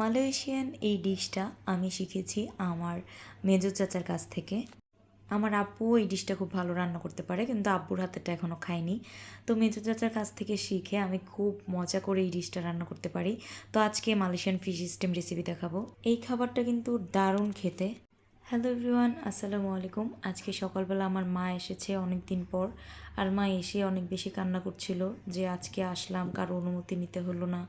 Malaysian এই ডিশটা আমি শিখেছি আমার মেজো চাচার কাছ থেকে। আমার আব্বু এই ডিশটা খুব ভালো রান্না করতে পারে, কিন্তু আব্বুর হাতেটা এখনও খাইনি তো মেজো চাচার কাছ থেকে শিখে আমি খুব মজা করে এই ডিশটা রান্না করতে পারি। তো আজকে মালয়েশিয়ান ফিশ স্টিম রেসিপি দেখাবো। এই খাবারটা কিন্তু দারুণ খেতে। হ্যালো এভরিওয়ান, আসসালামু আলাইকুম। আজকে সকালবেলা আমার মা এসেছে অনেক দিন পর। আর মা এসে অনেক বেশি কান্না করছিল যে আজকে আসলাম, কারও অনুমতি নিতে হলো না,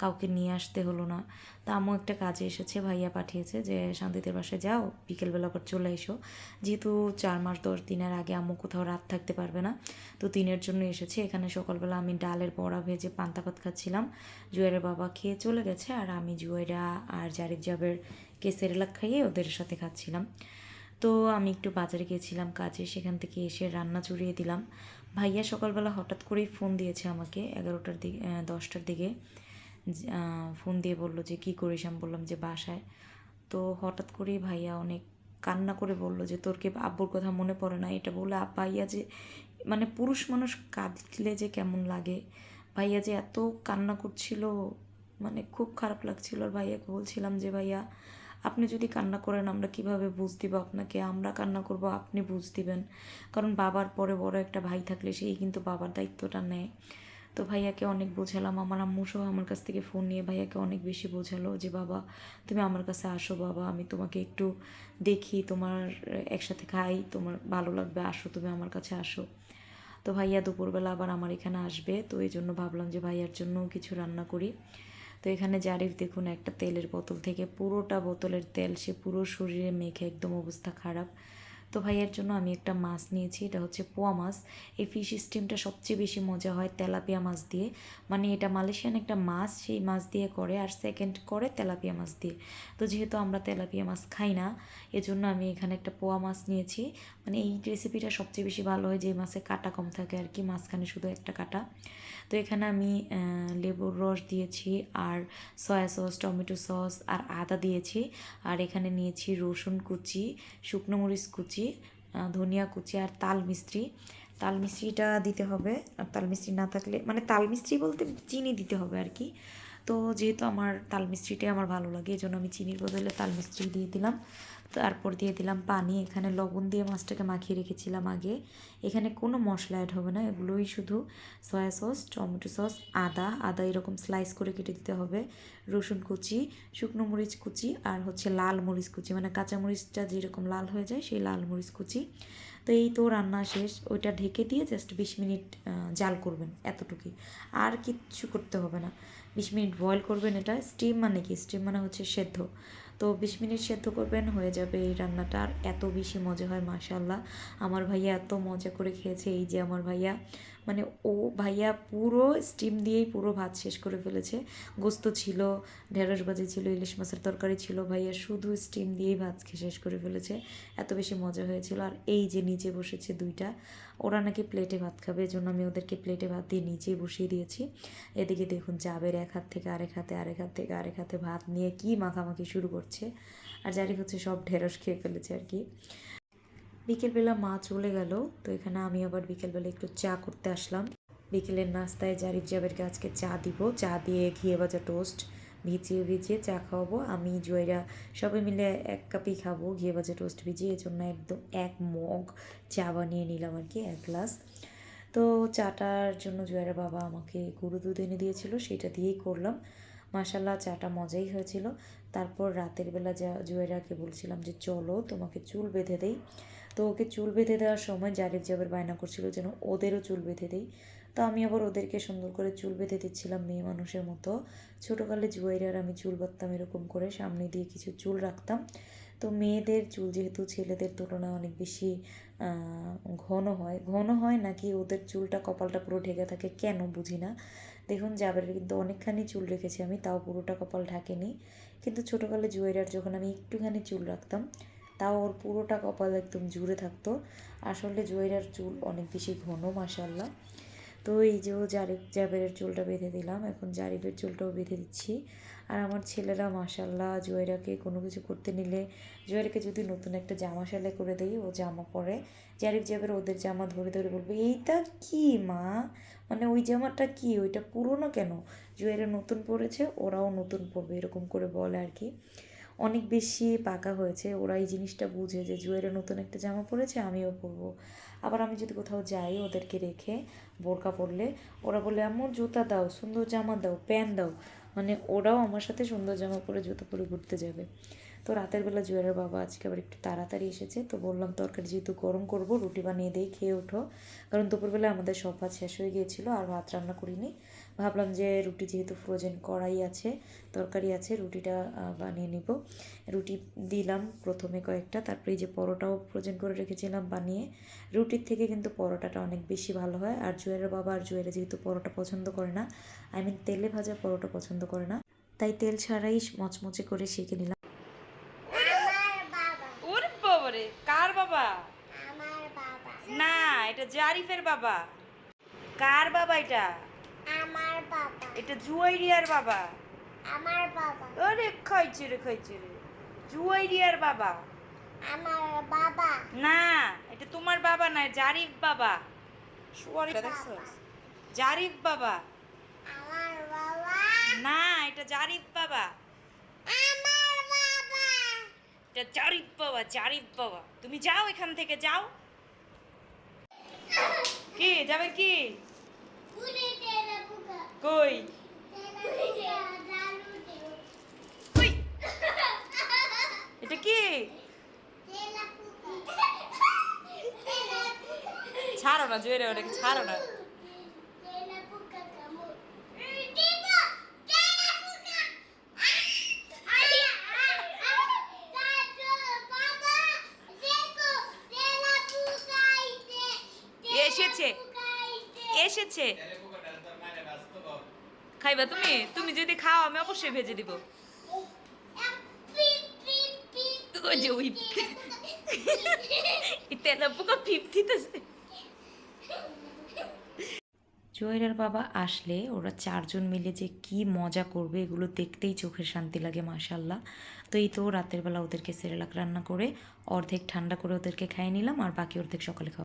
কাউকে নিয়ে আসতে হলো না। তা আম্মু একটা কাজে এসেছে, ভাইয়া পাঠিয়েছে যে শান্তিদের বাসায় যাও, বিকেলবেলা আবার চলে এসো। যেহেতু চার মাস দশ দিনের আগে আম্মু কোথাও রাত থাকতে পারবে না, তো দিনের জন্য এসেছে। এখানে সকালবেলা আমি ডালের বড়া ভেজে পান্তা ভাত খাচ্ছিলাম। জুয়েরের বাবা খেয়ে চলে গেছে, আর আমি জুয়েরা আর জারিফ জাবের কে সেরেলাক খাইয়ে ওদের সাথে খাচ্ছিলাম। তো আমি একটু বাজারে গিয়েছিলাম কাজে, সেখান থেকে এসে রান্না চড়িয়ে দিলাম। ভাইয়া সকালবেলা হঠাৎ করেই ফোন দিয়েছে আমাকে এগারোটার দিকে দশটার দিকে। ফোন দিয়ে বলল যে, কী করিস? আমি বললাম যে, বাসায়। তো হঠাৎ করেই ভাইয়া অনেক কান্না করে বলল যে, তোর কি আব্বুর কথা মনে পড়ে না? এটা বলে ভাইয়া যে মানে পুরুষ মানুষ কাঁদলে যে কেমন লাগে? ভাইয়া যে এত কান্না করছিল মানে খুব খারাপ লাগছিল। আর ভাইয়াকে বলছিলাম যে, ভাইয়া আপনি যদি কান্না করেন, আমরা কীভাবে বুঝ দিব আপনাকে? আমরা কান্না করব, আপনি বুঝ দিবেন। কারণ বাবার পরে বড় একটা ভাই থাকলে সেই কিন্তু বাবার দায়িত্বটা নেয়। তো ভাইয়াকে অনেক বোঝালাম। আমার আম্মু সহ আমার কাছ থেকে ফোন নিয়ে ভাইয়াকে অনেক বেশি বোঝালো যে, বাবা, তুমি আমার কাছে আসো, বাবা। আমি তোমাকে একটু দেখি, তোমার একসাথে খাই, তোমার ভালো লাগবে, আসো তুমি আমার কাছে আসো। তো ভাইয়া দুপুরবেলা আবার আমার এখানে আসবে। তো এই জন্য ভাবলাম যে, ভাইয়ার জন্য কিছু রান্না করি। তো এখানে জারিফ দেখুন, একটা তেলের বোতল থেকে পুরোটা বোতলের তেল সে পুরো শরীরে মেখে একদম অবস্থা খারাপ। তো ভাইয়ের জন্য আমি একটা মাছ নিয়েছি, এটা হচ্ছে পোয়া মাছ। এই ফিশ স্টিমটা সবচেয়ে বেশি মজা হয় তেলাপিয়া মাছ দিয়ে। মানে এটা মালয়েশিয়ান একটা মাছ, সেই মাছ দিয়ে করে আর সেকেন্ড করে তেলাপিয়া মাছ দিয়ে। তো যেহেতু আমরা তেলাপিয়া মাছ খাই না, এজন্য আমি এখানে একটা পোয়া মাছ নিয়েছি। মানে এই রেসিপিটা সবচেয়ে বেশি ভালো হয় যে মাছে কাটা কম থাকে আর কি, মাঝখানে শুধু একটা কাটা। তো এখানে আমি লেবুর রস দিয়েছি আর সয়া সস টমেটো সস আর আদা দিয়েছি। আর এখানে নিয়েছি রসুন কুচি, শুকনো মরিচ কুচি আহ, ধনিয়া কুচি আর তাল মিস্ত্রি তাল মিস্ত্রিটা দিতে হবে। আর তাল মিস্ত্রি না থাকলে মানে তাল মিস্ত্রি বলতে চিনি দিতে হবে আর কি। তো যেহেতু আমার তাল মিস্ত্রিটাই আমার ভালো লাগে এই জন্য আমি চিনির বদলে তাল মিস্ত্রি দিয়ে দিলাম। তারপর দিয়ে দিলাম পানি, এখানে লবণ দিয়ে মাছটাকে মাখিয়ে রেখেছিলাম আগে। এখানে কোনো মশলা অ্যাড হবে না, এগুলোই শুধু সয়া সস টমেটো সস আদা। আদা এরকম স্লাইস করে কেটে দিতে হবে। রসুন কুচি, শুকনো মরিচ কুচি আর হচ্ছে লাল মরিচ কুচি মানে কাঁচা মরিচটা যেরকম লাল হয়ে যায় সেই লাল মরিচ কুচি। তো এই তো রান্না শেষ, ওইটা ঢেকে দিয়ে জাস্ট বিশ মিনিট জাল করবেন এতটুকুই। আর কিচ্ছু করতে হবে না। বিশ মিনিট বয়েল করবেন এটা স্টিম মানে কি? স্টিম মানে হচ্ছে সেদ্ধ। তো বিশ মিনিট সেদ্ধ করবেন, হয়ে যাবে এই রান্নাটা। আর এত বেশি মজা হয় মাশাল্লাহ আমার ভাইয়া এত মজা করে খেয়েছে, এই যে আমার ভাইয়া। মানে ও ভাইয়া পুরো স্টিম দিয়েই পুরো ভাত শেষ করে ফেলেছে। গোস্ত ছিল, ঢেঁড়স ভাজি ছিল, ইলিশ মাছের তরকারি ছিল, ভাইয়া শুধু স্টিম দিয়েই ভাত খেয়ে শেষ করে ফেলেছে। এত বেশি মজা হয়েছিল। আর এই যে নিচে বসেছে দুইটা, ওরা নাকি প্লেটে ভাত খাবে জন্য আমি ওদেরকে প্লেটে ভাত দিয়ে নিচেই বসিয়ে দিয়েছি। এদিকে দেখুন জাবের এক হাত থেকে আরেক হাতে, আরেক হাত থেকে আরেক হাতে ভাত নিয়ে কি মাখামাখি শুরু করছে। আর জারি হচ্ছে সব ঢেঁড়স খেয়ে ফেলেছে আর কি। বিকেলবেলা মা চলে গেল, তো এখানে আমি আবার বিকেলবেলা একটু চা করতে আসলাম। বিকেলের নাস্তায় জারিফ জাবেরকে আজকে চা দিব। চা দিয়ে ঘিয়ে ভাজা টোস্ট, ভিজিয়ে ভিজিয়ে চা খাওয়াবো। আমি জয়রা সবাই মিলে এক কাপই খাব ঘিয়ে ভাজা টোস্ট ভিজিয়ে। এই জন্য একদম এক মগ চা বানিয়ে নিলাম আর কি, এক গ্লাস। তো চাটার জন্য জয়েরা বাবা আমাকে গরু দুধ এনে দিয়েছিল, সেটা দিয়েই করলাম। মাসাল্লাহ চাটা মজাই হয়েছিল। তারপর রাতের বেলা যা জুয়েরাকে বলছিলাম যে, চলো তোমাকে চুল বেঁধে দেই। তো ওকে চুল বেঁধে দেওয়ার সময় জারিফ জাবের বায়না করছিল যেন ওদেরও চুল বেঁধে দেই। তো আমি আবার ওদেরকে সুন্দর করে চুল বেঁধে দিচ্ছিলাম মেয়ে মানুষের মতো। ছোটোকালে জুয়েরার আমি চুল বাঁধতাম এরকম করে, সামনে দিয়ে কিছু চুল রাখতাম। তো মেয়েদের চুল যেহেতু ছেলেদের তুলনায় অনেক বেশি ঘন হয়। ঘন হয় নাকি ওদের চুলটা কপালটা পুরো ঢেকে থাকে কেন বুঝি না। দেখুন জাবের কিন্তু অনেকখানি চুল রেখেছি আমি, তাও পুরোটা কপাল ঢাকেনি। কিন্তু ছোটোকালে জুয়েরার যখন আমি একটুখানি চুল রাখতাম তাও ওর পুরোটা কপাল একদম জুড়ে থাকতো। আসলে জুয়েরার চুল অনেক বেশি ঘন মাসাল্লাহ তো এই যে ও জারিফ জাবেরের চুলটা বেঁধে দিলাম, এখন জারিফের চুলটাও বেঁধে দিচ্ছি। আর আমার ছেলেরা মাসাল্লাহ জুয়েরাকে কোনো কিছু করতে নিলে, জুয়েরাকে যদি নতুন একটা জামা সেলাই করে দেই, ও জামা পরে। জারিফ যাবে ওদের জামা ধরে ধরে বলবে, এইটা কি মা? মানে ওই জামাটা কি? ওইটা পুরনো কেন? জুয়েরা নতুন পরেছে, ওরাও নতুন পরবে, এরকম করে বলে আর কি। অনেক বেশি পাকা হয়েছে। ওরা এই জিনিসটা বুঝে যে জুয়েরা নতুন একটা জামা পরেছে, আমিও পরবো। আবার আমি যদি কোথাও যাই ওদেরকে রেখে বোরকা পরলে, ওরা বলে এমন জুতা দাও, সুন্দর জামা দাও, প্যান্ট দাও। মানে ওরাও আমার সাথে সুন্দর জামা পরে, জুতো পরে ঘুরতে যাবে। তো রাতের বেলা জুয়েলের বাবা আজকে আবার একটু তাড়াতাড়ি এসেছে, তো বললাম, তরকারি যেহেতু গরম করব, রুটি বানিয়ে দিই, খেয়ে ওঠো। কারণ দুপুরবেলা আমাদের সব ভাত শেষ হয়ে গিয়েছিল, আর ভাত রান্না করিনি। ভাবলাম যে রুটি যেহেতু ফ্রোজেন কড়াই আছে তরকারি আছে রুটিটা বানিয়ে নিব। রুটি দিলাম প্রথমে কয়েকটা তারপরে এই যে পরোটাও ফ্রোজেন করে রেখেছিলাম বানিয়ে। রুটির থেকে কিন্তু পরোটাটা অনেক বেশি ভালো হয়। আর জুয়েলের বাবা আর জুয়েলে যেহেতু পরোটা পছন্দ করে না আই মিন তেলে ভাজা পরোটা পছন্দ করে না তাই তেল ছাড়াই মচমচে করে শিখে নিলাম। কার বাবা। না এটা জারিফের বাবা। কার বাবা এটা? আমার বাবা। এটা জুয়াইরিয়ার বাবা। আমার বাবা। আরে খাইছে রে খাইছে রে। জুয়াইরিয়ার বাবা। আমার বাবা। না এটা তোমার বাবা না জারিফ বাবা। শুয়ারি দেখছ? জারিফ বাবা। আমার বাবা। না এটা জারিফ বাবা। আমার বাবা। এটা জারিফ বাবা জারিফ বাবা। তুমি যাও এখান থেকে যাও। কি যাবে কি? কই? এটা কি? ছাড়ো না জোরে ওটাকে ছাড়ো না। তেরা পুকা কামু দিবা তেরা পুকা আইয়া বাবা দেখো তেরা পুকা আইতে এসেছে এসেছে খাইবা তুমি? তুমি যদি খাও, আমি অবশ্যই ভেজে দিব। জুয়েলের বাবা আসলে ওরা চারজন মিলে যে কি মজা করবে, এগুলো দেখতেই চোখের শান্তি লাগে মাশাল্লাহ তো এই তো রাতের বেলা ওদেরকে সেরেলাক রান্না করে অর্ধেক ঠান্ডা করে ওদেরকে খাইয়ে নিলাম, আর বাকি অর্ধেক সকালে খাওয়া